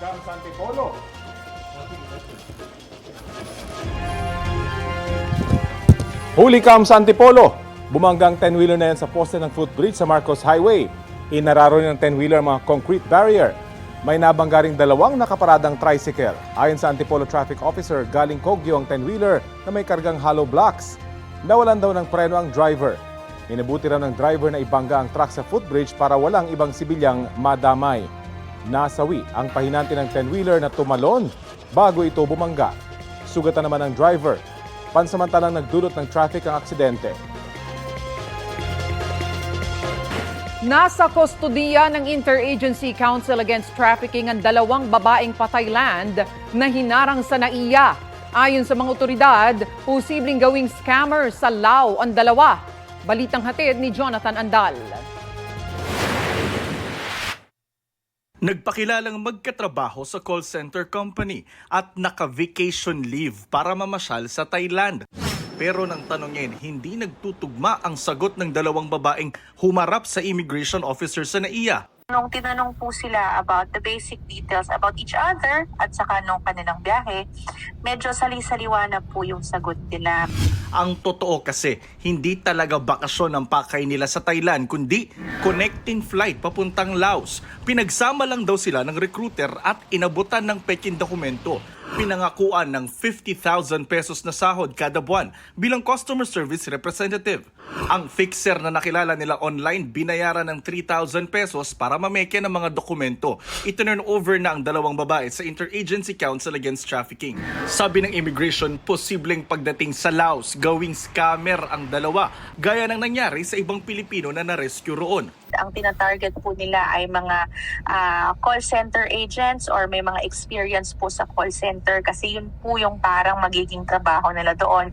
Cam Santipolo. Huli Cam Santipolo. Bumanggang 10-wheeler na yan sa poste ng footbridge sa Marcos Highway. Inararo ng 10-wheeler mga concrete barrier. May nabangga ring dalawang nakaparadang tricycle. Ayon sa Antipolo Traffic Officer, galing Kogyo ang 10-wheeler na may kargang hollow blocks. Nawalan daw ng preno ang driver. Inabuti raw ng driver na ibangga ang truck sa footbridge para walang ibang sibilyang madamay. Nasawi ang pahinante ng 10-wheeler na tumalon bago ito bumangga. Sugatan naman ang driver. Pansamantalang nagdulot ng traffic ang aksidente. Nasa kustodiya ng Interagency Council Against Trafficking ang dalawang babaeng patayland na hinarang sa NAIA. Ayon sa mga otoridad, posibleng gawing scammer sa Lao ang dalawa. Balitang hatid ni Jonathan Andal. Nagpakilalang magkatrabaho sa call center company at naka-vacation leave para mamasyal sa Thailand. Pero nang tanongin, hindi nagtutugma ang sagot ng dalawang babaeng humarap sa immigration officer sa NAIA. Nung tinanong po sila about the basic details about each other at saka nung kanilang biyahe, medyo sali-saliwa na po yung sagot nila. Ang totoo kasi, hindi talaga bakasyon ang pakay nila sa Thailand, kundi connecting flight papuntang Laos. Pinagsama lang daw sila ng recruiter at inabutan ng peking dokumento. Pinangakuan ng 50,000 pesos na sahod kada buwan bilang customer service representative. Ang fixer na nakilala nila online binayaran ng 3,000 pesos para mameke ng mga dokumento. Itinurn over na ang dalawang babae sa Interagency Council Against Trafficking. Sabi ng immigration, posibleng pagdating sa Laos, gawing scammer ang dalawa, gaya ng nangyari sa ibang Pilipino na na-rescue roon. Ang tinatarget po nila ay mga ah, call center agents or may mga experience po sa call center kasi yun po yung parang magiging trabaho nila doon.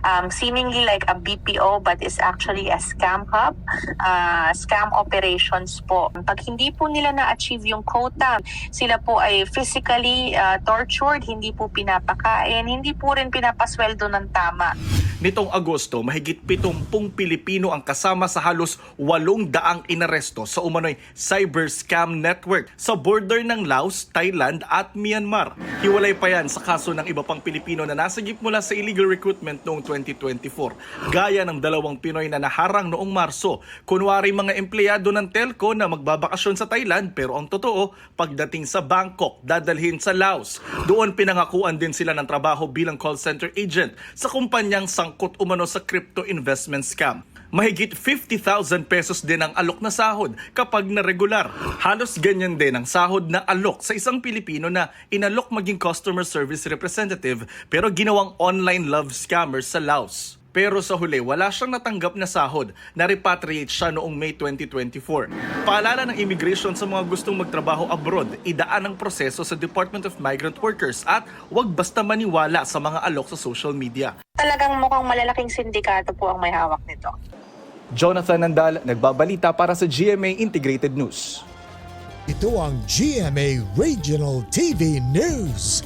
Um, seemingly like a BPO but is actually a scam hub, ah, scam operations po. Pag hindi po nila na-achieve yung quota, sila po ay physically ah, tortured, hindi po pinapakain, hindi po rin pinapasweldo ng tama. Nitong Agosto, mahigit 70 Pilipino ang kasama sa halos 800 inaresto sa umano'y cyber scam network sa border ng Laos, Thailand at Myanmar. Hiwalay pa yan sa kaso ng iba pang Pilipino na nasagip mula sa illegal recruitment noong 2024. Gaya ng dalawang Pinoy na naharang noong Marso. Kunwari mga empleyado ng telco na magbabakasyon sa Thailand pero ang totoo, pagdating sa Bangkok, dadalhin sa Laos. Doon pinangakuan din sila ng trabaho bilang call center agent sa kumpanyang sangkot umano sa crypto investment scam. Mahigit 50,000 pesos din ang alok na sahod kapag na regular. Halos ganyan din ang sahod na alok sa isang Pilipino na inalok maging customer service representative pero ginawang online love scammer sa Laos. Pero sa huli, wala siyang natanggap na sahod na repatriate siya noong May 2024. Paalala ng immigration sa mga gustong magtrabaho abroad, idaan ang proseso sa Department of Migrant Workers at huwag basta maniwala sa mga alok sa social media. Talagang mukhang malalaking sindikato po ang may hawak nito. Jonathan Nandal, nagbabalita para sa GMA Integrated News. Ito ang GMA Regional TV News.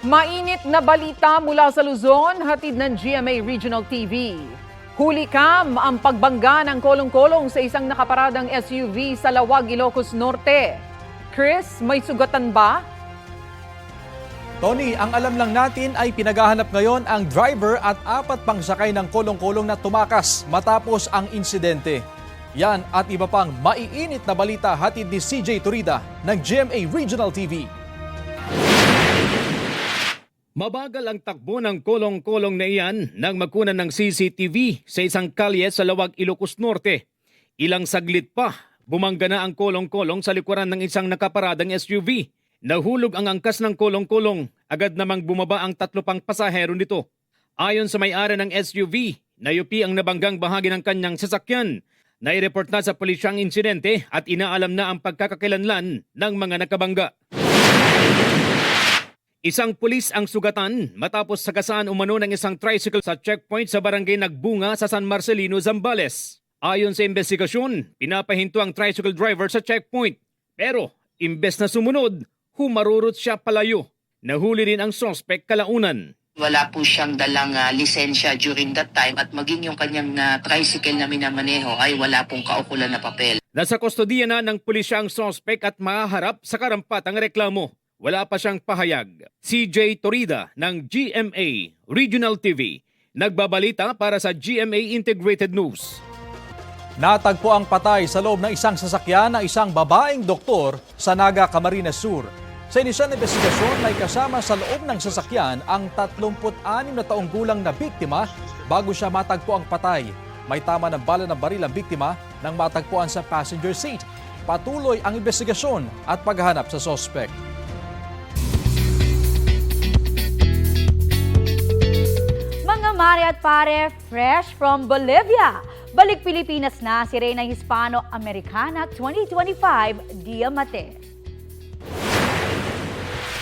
Mainit na balita mula sa Luzon, hatid ng GMA Regional TV. Huli cam ang pagbangga ng kolong-kolong sa isang nakaparadang SUV sa Lawag, Ilocos Norte. Chris, may sugatan ba? Tony, ang alam lang natin ay pinagahanap ngayon ang driver at apat pang sakay ng kolong-kolong na tumakas matapos ang insidente. Yan at iba pang maiinit na balita hatid ni CJ Turida ng GMA Regional TV. Mabagal ang takbo ng kolong-kolong na iyan nang magkunan ng CCTV sa isang kalye sa Lawag, Ilocos Norte. Ilang saglit pa, bumangga na ang kolong-kolong sa likuran ng isang nakaparadang SUV. Nahulog ang angkas ng kolong-kolong, agad namang bumaba ang tatlo pang pasahero nito. Ayon sa may-ari ng SUV, nayupi ang nabanggang bahagi ng kanyang sasakyan. Naireport na sa pulisya ang insidente at inaalam na ang pagkakakilanlan ng mga nakabangga. Isang pulis ang sugatan matapos sagasaan umano ng isang tricycle sa checkpoint sa barangay Nagbunga sa San Marcelino, Zambales. Ayon sa investigasyon, pinapahinto ang tricycle driver sa checkpoint. Pero, imbes na sumunod, humarurot siya palayo. Nahuli rin ang suspect kalaunan. Wala po siyang dalang ah, lisensya during that time at maging yung kanyang ah, tricycle na minamaneho ay wala pong kaukulan na papel. Nasa kustodiya na ng pulisya ang sospek at maharap sa karampatang reklamo. Wala pa siyang pahayag. CJ Torida ng GMA Regional TV. Nagbabalita para sa GMA Integrated News. Natagpo ang patay sa loob ng isang sasakyan ng isang babaeng doktor sa Naga, Camarines Sur. Sa inisyal na investigasyon, may kasama sa loob ng sasakyan ang 36 na taong gulang na biktima bago siya matagpo ang patay. May tama ng bala ng baril ang biktima nang matagpuan sa passenger seat. Patuloy ang investigasyon at paghahanap sa sospek. Mga mare at pare, fresh from Bolivia. Balik Pilipinas na si Reyna Hispano-Americana 2025 Diamante.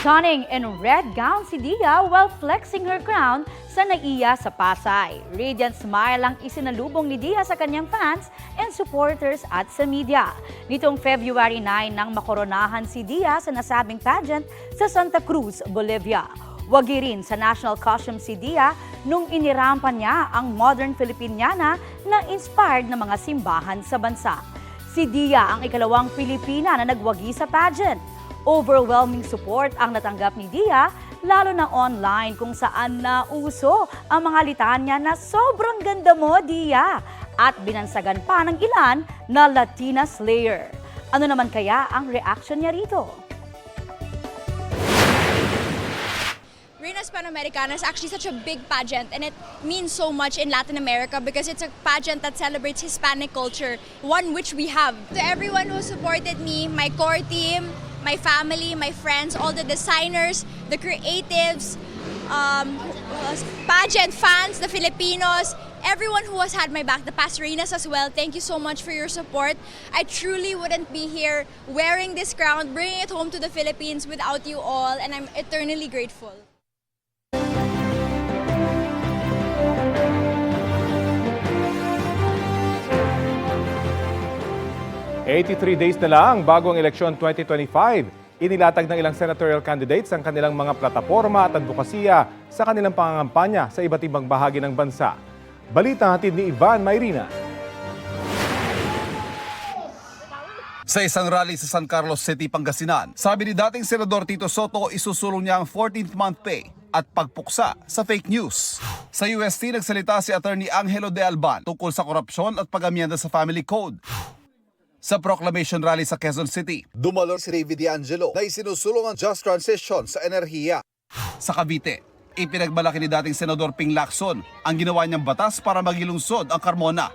Stunning in red gown si Dia while flexing her crown sa naiya sa Pasay. Radiant smile ang isinalubong ni Dia sa kanyang fans and supporters at sa media. Nitong February 9 nang makoronahan si Dia sa nasabing pageant sa Santa Cruz, Bolivia. Wagi rin sa national costume si Dia nung inirampan niya ang modern Filipiniana na inspired na mga simbahan sa bansa. Si Dia ang ikalawang Pilipina na nagwagi sa pageant. Overwhelming support ang natanggap ni Dia, lalo na online kung saan nauso ang mga litanya na sobrang ganda mo, Dia, at binansagan pa ng ilan na Latina Slayer. Ano naman kaya ang reaction niya rito? Reina's Panamericana is actually such a big pageant and it means so much in Latin America because it's a pageant that celebrates Hispanic culture, one which we have. To everyone who supported me, my core team, my family, my friends, all the designers, the creatives, um, pageant fans, the Filipinos, everyone who has had my back, the Pastorinas as well, thank you so much for your support. I truly wouldn't be here wearing this crown, bringing it home to the Philippines without you all, and I'm eternally grateful. 83 days na lang bago ang eleksyon 2025. Inilatag ng ilang senatorial candidates ang kanilang mga plataforma at advokasya sa kanilang pangangampanya sa iba't ibang bahagi ng bansa. Balita hatid ni Ivan Mayrina. Sa isang rally sa San Carlos City, Pangasinan, sabi ni dating Senador Tito Soto isusulong niya ang 14th month pay at pagpuksa sa fake news. Sa UST, nagsalita si Attorney Angelo De Alban tungkol sa korupsyon at pag-amyenda sa Family Code. Sa proclamation rally sa Quezon City, Dumalo si Ravi D'Angelo na isinusulong ang just transition sa enerhiya. sa Cavite, ipinagmalaki ni dating Senador Ping Lacson ang ginawa niyang batas para magilungsod ang Carmona.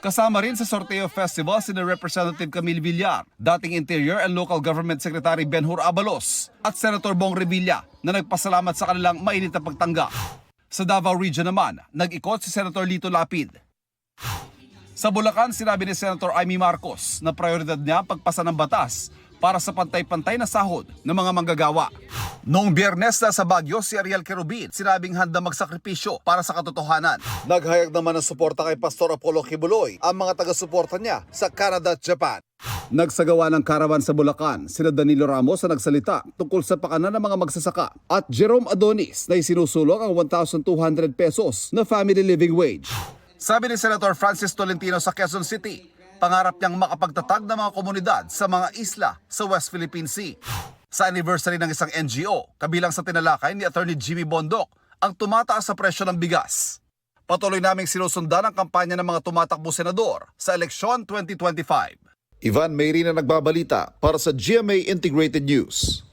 Kasama rin sa Sorteo Festival si Representative Camille Villar, dating Interior and Local Government Secretary Benhur Abalos at Senator Bong Revilla na nagpasalamat sa kanilang mainit na pagtanggap. Sa Davao Region naman, nag-ikot si Senator Lito Lapid. Sa Bulacan, sinabi ni Senator Amy Marcos na prioridad niya ang pagpasa ng batas para sa pantay-pantay na sahod ng mga manggagawa. Noong biyernes na sa Baguio, si Ariel Kerubin sinabing handa magsakripisyo para sa katotohanan. Naghayag naman ng suporta kay Pastor Apollo Kibuloy ang mga taga-suporta niya sa Canada at Japan. Nagsagawa ng karawan sa Bulacan, sina Danilo Ramos na nagsalita tungkol sa pakanan ng mga magsasaka at Jerome Adonis na isinusulong ang 1,200 pesos na family living wage. Sabi ni Senator Francis Tolentino sa Quezon City, pangarap niyang makapagtatag ng mga komunidad sa mga isla sa West Philippine Sea. Sa anniversary ng isang NGO, kabilang sa tinalakay ni Attorney Jimmy Bondok, ang tumataas sa presyo ng bigas. Patuloy naming sinusundan ang kampanya ng mga tumatakbo senador sa eleksyon 2025. Ivan Mayri na nagbabalita para sa GMA Integrated News.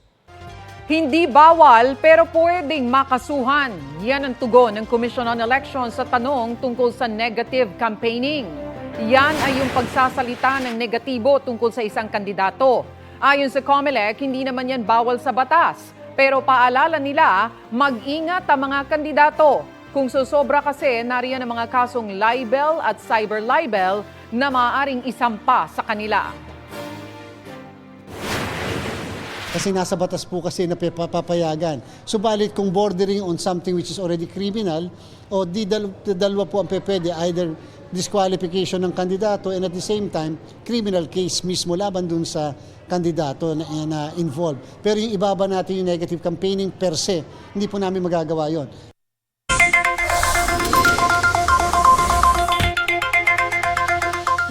Hindi bawal pero pwedeng makasuhan. Yan ang tugon ng Commission on Elections sa tanong tungkol sa negative campaigning. Yan ay yung pagsasalita ng negatibo tungkol sa isang kandidato. Ayon sa COMELEC, hindi naman yan bawal sa batas. Pero paalala nila, mag-ingat ang mga kandidato. Kung susobra kasi, nariyan ang mga kasong libel at cyber libel na maaaring isampa sa kanila. Kasi nasa batas po kasi na papayagan. Subalit kung bordering on something which is already criminal, o di dal- dalawa po ang pwede, either disqualification ng kandidato and at the same time, criminal case mismo laban dun sa kandidato na, na involved. Pero yung ibaba natin yung negative campaigning per se, hindi po namin magagawa yon.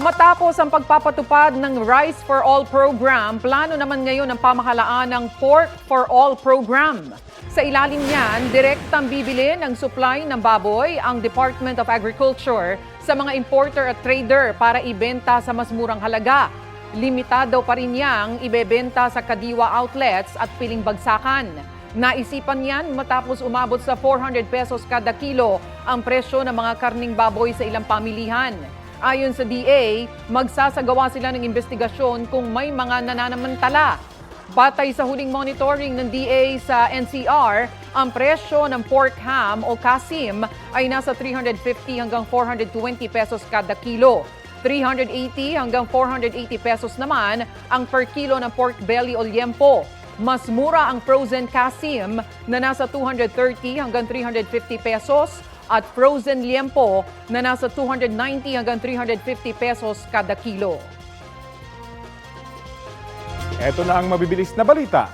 Matapos ang pagpapatupad ng Rice for All program, plano naman ngayon ang pamahalaan ng Pork for All program. Sa ilalim niyan, direktang bibili ng supply ng baboy ang Department of Agriculture sa mga importer at trader para ibenta sa mas murang halaga. Limitado pa rin niyang ibebenta sa kadiwa outlets at piling bagsakan. Naisipan yan matapos umabot sa 400 pesos kada kilo ang presyo ng mga karning baboy sa ilang pamilihan. Ayon sa DA, magsasagawa sila ng investigasyon kung may mga nananamantala. Batay sa huling monitoring ng DA sa NCR, ang presyo ng pork ham o kasim ay nasa 350 hanggang 420 pesos kada kilo. 380 hanggang 480 pesos naman ang per kilo ng pork belly o liempo. Mas mura ang frozen kasim na nasa 230 hanggang 350 pesos at frozen liempo na nasa 290 hanggang 350 pesos kada kilo. Ito na ang mabibilis na balita.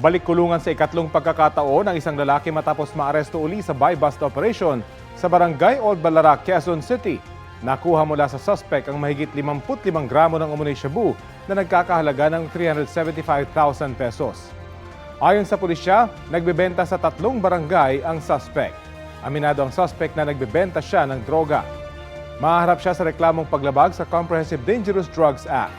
Balik kulungan sa ikatlong pagkakataon ng isang lalaki matapos maaresto uli sa buy-bust operation sa barangay Old Balara, Quezon City. Nakuha mula sa suspect ang mahigit 55 gramo ng umunay shabu na nagkakahalaga ng 375,000 pesos. Ayon sa pulisya, nagbebenta sa tatlong barangay ang suspect. Aminado ang suspect na nagbebenta siya ng droga. Maharap siya sa reklamong paglabag sa Comprehensive Dangerous Drugs Act.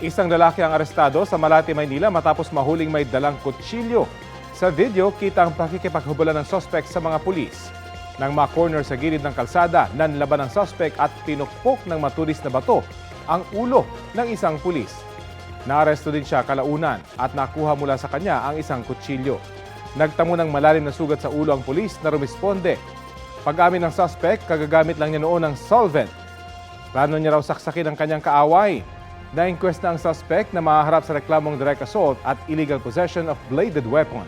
Isang lalaki ang arestado sa Malate, Maynila matapos mahuling may dalang kutsilyo. Sa video, kita ang pakikipaghubulan ng suspect sa mga pulis. Nang ma-corner sa gilid ng kalsada, nanlaban ng suspect at pinukpok ng matulis na bato ang ulo ng isang pulis. Naaresto din siya kalaunan at nakuha mula sa kanya ang isang kutsilyo. Nagtamo ng malalim na sugat sa ulo ang pulis na rumisponde. Pag-amin ng suspect, kagagamit lang niya noon ng solvent. Plano niya raw saksakin ang kanyang kaaway. Na-inquest na ang suspect na mahaharap sa reklamong direct assault at illegal possession of bladed weapon.